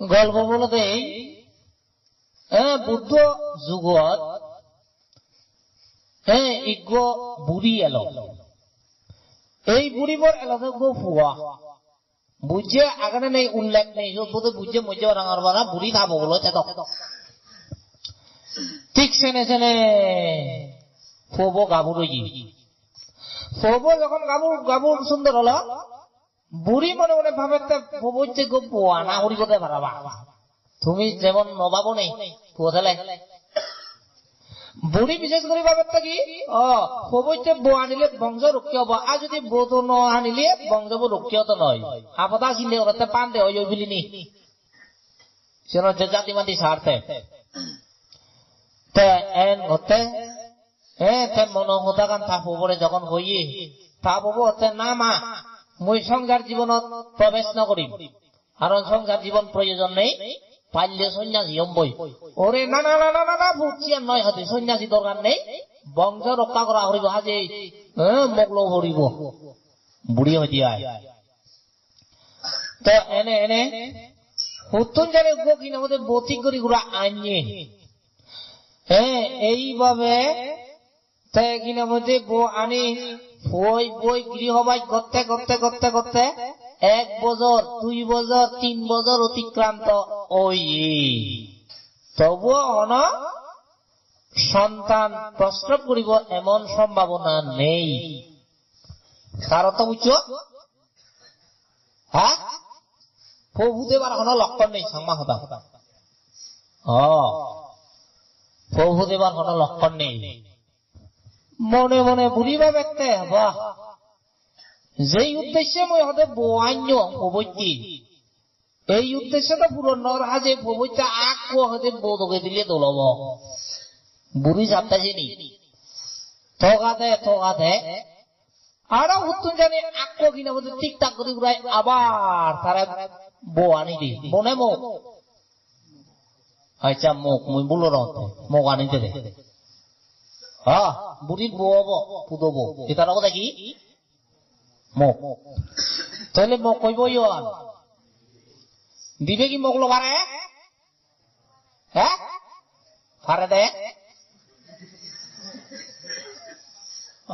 গল্প বলতে বুদ্ধ যুগত হ্যাঁ ইজ্ঞ বুড়ি এলো এই বুড়িবর এলাকা গো ফুয়া বুঝে আগানে নেই, উল্লেখ নেই বোধ বুঝে মজে রাঙার বারা বুড়ি খাব বলো তেত ঠিক সেনে সেনে ফোবো গাবুর ফোবো যখন গাবু গাবু সুন্দর হলো। বুড়ি মনে মনে ভাবে হচ্ছে গো না হরি কোথায় ভাড়াবা? তুমি যেমন নবাবো নেই কোথালে বুড়ি বিশেষ করে ভাবের থাকি অ হবইতে বো আনিলে বংশ রক্ষী হব, আর যদি বো তো ন আনিলে বংশ রক্ষী তো নয়। আপদা চিন্তা করতে পান্তে হয় ওই সেন হচ্ছে জাতি মাতি সারতে। এন হতে তে মন হতাকান তা পরে যখন হই তা বব হতে না মা মই সংসার জীবনত প্রবেশ নকরিম কারণ সংসার জীবন প্রয়োজন নেই। পাইলে সন্ন্যাসী হম্বই। ওরে না না না না না বুঝছি নয় হতে। সন্ন্যাসী দরকার নেই। বংশ রক্ষা করা হরিব হাজে। মগলো হরিব। বুড়ি হইতে তো এনে এনে হুতুন জানে গো কিনা মধ্যে বতি করি গুলা আনিয়ে। হ্যাঁ এইভাবে তাই কিনা মধ্যে আনি বই বই গৃহবাস করতে করতে করতে করতে এক বছর, দুই বছর, তিন বছর অতিক্রান্ত। ওই। তবুও অন সন্তান প্রস্রাব করিব এমন সম্ভাবনা নেই। তার অর্থ বুঝছ হ্যাঁ লক্ষণ নেই সংমা হতা। ও প্রভু দেবার কোনো লক্ষণ নেই। মনে মনে বুড়িবা ব্যক্তে, বাহ। যেই উদ্দেশ্যে মই হতে বোয়ান্য প্রবৈতি এই উদ্দেশ্যটা পূরণ নর হাজে প্রবৈতা আগ হতে বোধকে দিলে দোলব বুড়ি সাপ্তাহে নি থগা দে থগা দে আরও উত্তর জানে আক্ক কিনা বলতে টিকটাক করে আবার তারা আনি দি। বনে মোক? আচ্ছা মোক, মুই বলো মোক আনিতে দে হ্যাঁ বুড়ির বো হব পুদব এটার কথা কি মোক তাহলে মোক কইব ইয়ন দিবে কি মোক লবারে হ্যাঁ ফারে দে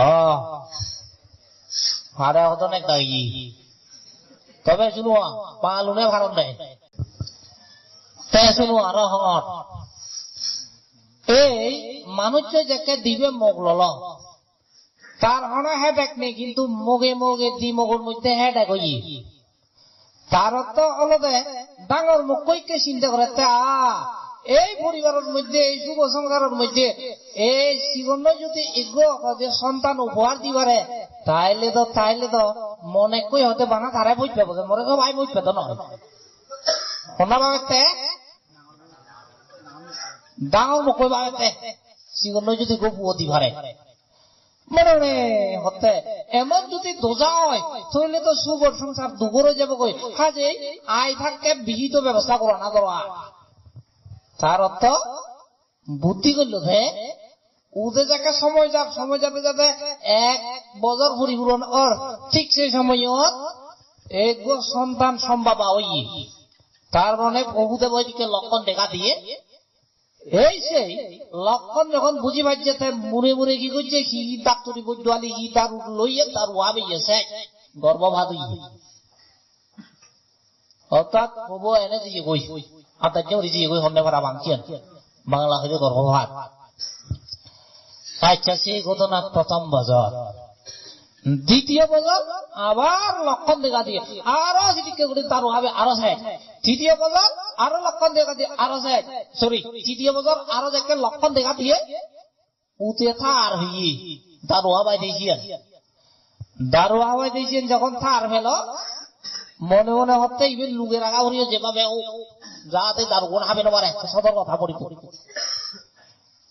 ও ফারে হতো না তাই তবে শুনো পালুনে ভারত দেয় তে শুনো আরও হঙত এই মানুষ যাকে দিবে মোক লল। তার হনা হেডেক নেই কিন্তু মগে মগে দি মগর মধ্যে হেডেক হই তার তো অলদে ডাঙর মুখ কইকে চিন্তা করে তা এই পরিবারের মধ্যে, এই যুব সংসারের মধ্যে, এই জীবন যদি যে সন্তান উপহার দিবারে তাইলে তো তাইলে তো মনে কই হতে বানা তারাই বুঝ পাবো মনে তো ভাই বুঝ পেতো নয় শোনা যদি পুয় দিবারে মনে হতে, এমন যদি দোজা হয় তাহলে তো সুগর সংসার যাবে কই থাকতে বিহিত ব্যবস্থা করা না করা তার অর্থ বুদ্ধি করল উদে যাকে সময় যাক, সময় যাতে যাতে এক বছর পরিপূরণ অর ঠিক সেই সময়ত এক সন্তান সম্ভব ওই তার মানে প্রভুদেব লক্ষণ দেখা দিয়ে এই সেই লক্ষণ যখন বুঝি পাচ্ছে তাই মুড়ে মুড়ে কি করছে? কি ডাক্তরি বৈদ্যালি কি, তার লইয়ে, তার ওয়াবে গেছে গর্ভভাত অর্থাৎ প্রভু এনে দিয়ে কই আতার যে রিজি কই হন্নে পারা বাংচিয়ান বাংলা হইলে গর্ভভাত আচ্ছা সেই ঘটনা প্রথম বছর। দ্বিতীয় বছর আবার লক্ষণ দেখা দিয়ে আরও সেদিকে করে তার ভাবে আরও তৃতীয় বছর আরও লক্ষণ দেখা দিয়ে আরও সরি তৃতীয় বছর আরও যাকে লক্ষণ দেখা দিয়ে উতে থার হইয়ে বাই দিয়েছেন যখন থার ফেল, মনে মনে হতে ইবেন লুগের আগা হরিয়ে যেভাবে যাতে দারোয়ান হবে না সতর্ক কথা পড়ি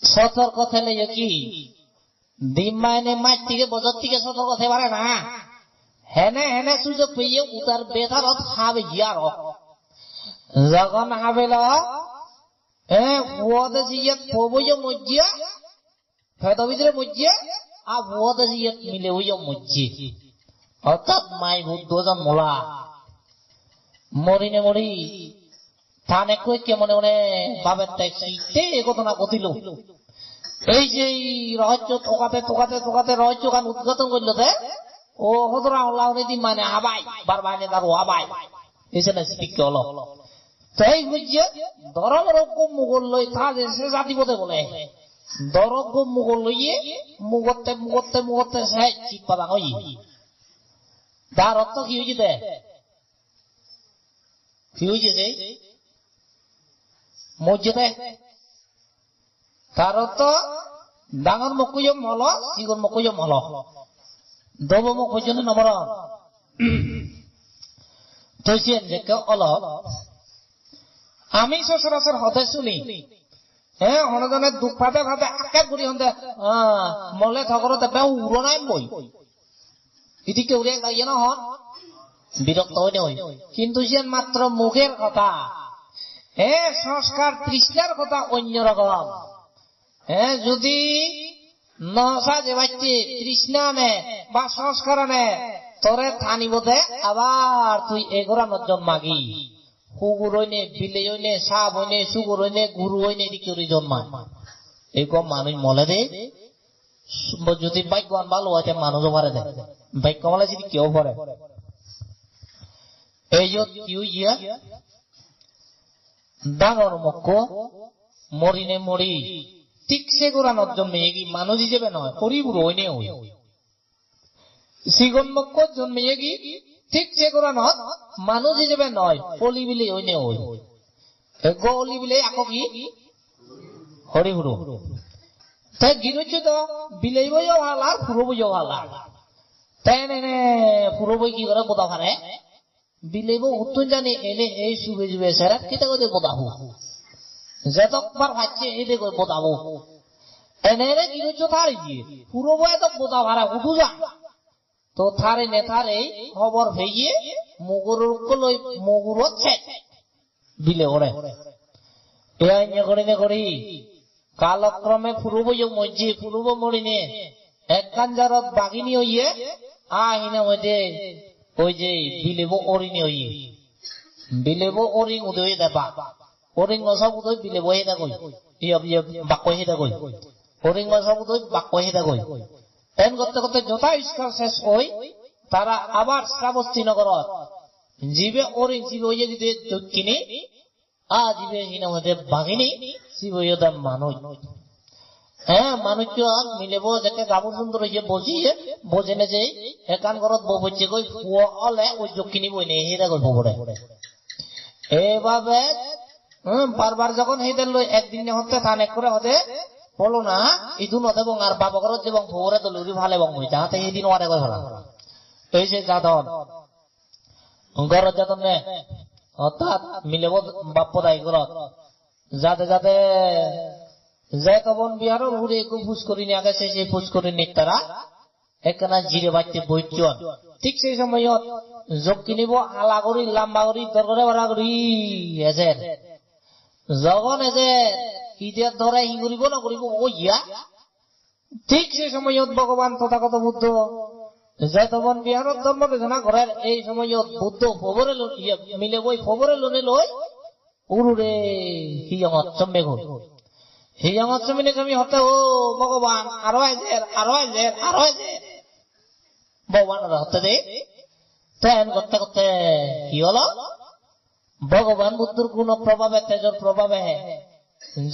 সতর্ক থেলে কি? ডিম মাছ থেকে বজর থেকে সতর্ক হতে পারে না। হেনে হেনে সুযোগ পেয়ে উতার বেতারত হাবে গিয়ার যখন মজ্জিয়া, ফেদ ভিতরে আর জিয়াত মিলে হইয় মজ্জি। অর্থাৎ মাই ভূত দুজন মোলা। মরিনে মরি থানে কই কে মনে মনে বাবের তাই শিখতে এ ঘটনা ঘটিল এই যে এই রহস্য তোকাতে তোকাতে তোকাতে রহস্য গান উদ্ঘাটন করল দে ও দি মানে হাবাই বার বাইনে তার হাবাই এসে না হলো? তাই বুঝছে ধরম রকম মুগল লই তা সে জাতি বোধে বলে দরগ মুগল লইয়ে মুগতে মুগতে মুগতে সে চিপ হই তার অর্থ কি হয়েছে দে কি হয়েছে যে মসজিদে তার অর্থ, ডাঙর মকুজম হল চিগন মকুজম হল। দব মকুজন নবর তৈছেন যে কেউ অল আমি সচরাচর হতে শুনি হ্যাঁ হনজনে ভাবে ঘুরি মলে উড়নাই ইতি কেউ গাইয়ে ন হন বিরক্ত কিন্তু সে মাত্র মুখের কথা হ্যাঁ সংস্কার তৃষ্ণার কথা অন্য রকম হ্যাঁ যদি নসা যে বাচ্চি তৃষ্ণা নে বা সংস্কার নে তোরে থানিব দে, আবার তুই এগোরা নজন মাগি কুকুর হইনে বিলে হইনে, সাপ হইনে সুগুর হইনে, গুরু হইনে দিকে জন্মা এরকম মানুষ মলে দে যদি বাইকবান ভালো হয় মানুষও পারে দে। বাইক কমালে যদি কেউ পড়ে এই যে কিউ ইয়া ডাঙর মক্ক, মরিনে মরি। ঠিকসে গোড়ানোর জন্য এগি মানুষ হিসেবে নয় পরিবুর হইনে হই সিগন মক্ক জন্মে এগি ঠিকসে গোড়ানোর মানুষ হিসেবে নয়, পলি বিলে হইনে হই গলি বিলে আকো কি? হরিহুরু তাই গিরুচ্ছ তো বিলেই বইও ভালো আর বইও ভালো তাই নে পুরো বই কি করে বোধা পারে বিলেব উত্তর জানি এনে এই শুবে শুবে সেরাত কেটে করে বোধাবো যেতকবার ভাবছে, এই দেখো বোধাবো এনে রে কি থারি দিয়ে পুরো বয়ে তো ভাড়া উঠু যা। তো থারে নে থারে খবর হইয়ে মগুরুর লই মগুর হচ্ছে। বিলে ওরে এ করি নে করি কালক্রমে ফুরুব মজ্জি, ফুরুব মরিনে এক কাঞ্জারত বাগিনী হইয়ে আহিনে মধ্যে ওই যে বিলেব অরিনি হই বিলেব অরিং উদয় দেবা অরিং সব উদয় বিলেব হে দেখই বাক্য হে দেখই অরিং সব উদয় বাক্য হে দেখই এন করতে করতে যথা স্কার শেষ হই তারা আবার শ্রাবস্তি নগরত জীবে অরিং জীবে হইয়ে দিতে কিনি আ জীবে হিনা মধ্যে বাঘিনী জীব মানুষ হ্যাঁ মানুষ মিলেব যাকে গাবুর সুন্দর হইছে বসিয়ে বোঝেনে যে একান ঘরত বউ কই ফুয়া অলে ওই কিনি বই নেই হেরা কই ববরে এভাবে বারবার যখন হেদের লই একদিন হতে থানে করে হতে, বলো না ইদু নদে বং আর বাবা ঘরত যে বং ফোরে তো লুরি ভালে বং হই যাতে এই দিন ওয়ারে কই ভালো এই যে যাদন ঘরত যাদন নে অর্থাৎ মিলেব দাই ঘরত, যাতে যাতে যে কবন বিহারও ঘুরে একু ফুস করি নিয়ে গেছে সেই ফুস করে নিক তারা একখানা জিরে বাড়তে বৈচন ঠিক সেই সময়ত যোগ কিনিব আলা করি, লাম্বা করি দরকারে ভরা যখন এজের ইতিয়ার ধরে ই করিব না করিব, ও ইয়া? ঠিক সেই সময়ত ভগবান তথাগত বুদ্ধ। যে তখন বিহারত ধর্ম দেশনা করার এই সময়ত বুদ্ধ ফবরে মিলে বই ফবরে লোনে লই উরুরে হিয়ঙত চম্বে ঘর। হিয়ামত জমিনে জমি হতে, ও ভগবান, আরও হাজার আরও হাজার আরও হাজার ভগবান হতে দে। তেন করতে করতে কি হলো? ভগবান বুদ্ধর কোন প্রভাবে তেজর প্রভাবে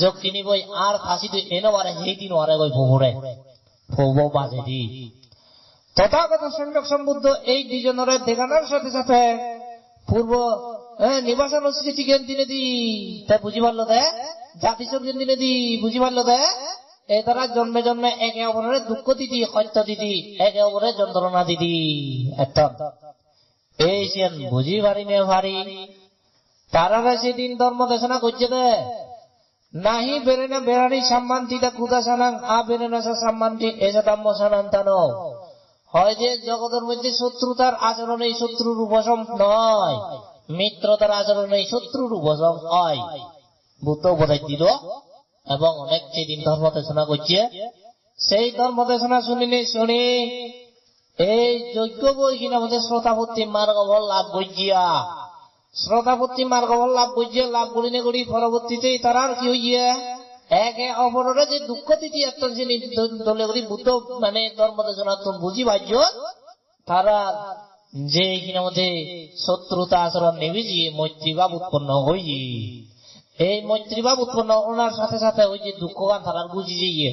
যোগ কিনিবই আর ফাঁসি তুই এনে বারে সেই দিন ওয়ারে গই ভোরে ভব বাজে দি তথাগত সংযোগ সম্বুদ্ধ এই দুজনের দেখানোর সাথে সাথে পূর্ব নিবাসন সৃষ্টি জ্ঞান দিনে দি তাই বুঝি পারল দে। জাতি জ্ঞান দিনে দি বুঝি পারল দে। এই তারা জন্মে জন্মে একে অপরের দুঃখ দিদি, সত্য দিদি, একে অপরের যন্ত্রণা দিদি। একটা এই বুঝি পারি নে ভারি তারা সেদিন ধর্ম দেশনা করছে দে নাহি বেড়ে না বেড়ারি সম্মান দিতে কুদা সানাং, আ বেড়ে না সম্মান দি এসে দাম্য সানান্তানো হয় যে জগতের মধ্যে শত্রুতার আচরণ এই শত্রুর উপশম নয়, মিত্রতার আচরণ এই শত্রুর উপশম হয়। বুদ্ধ বোধ দিল এবং অনেক সেদিন ধর্ম দেশনা করছে। সেই ধর্ম দেশনা শুনিনি শুনি এই যজ্ঞ বই কিনা মধ্যে শ্রোতাভর্তি মার্গ লাভ গজিয়া শ্রদ্ধাপত্তি মার্গবল লাভ বুঝিয়ে লাভ করিনে করি পরবর্তীতে তারা আর কি হইয়ে, একে অপরের যে দুঃখ দিতে একটা যিনি দলে করি বুদ্ধ মানে ধর্ম সনাতন বুঝি বাহ্য, তারা যে কিনা মধ্যে শত্রুতা আচরণ নেবে যে মৈত্রীভাব উৎপন্ন হই। এই মৈত্রীভাব উৎপন্ন ওনার সাথে সাথে ওই যে দুঃখগান তারা বুঝি যে ইয়ে।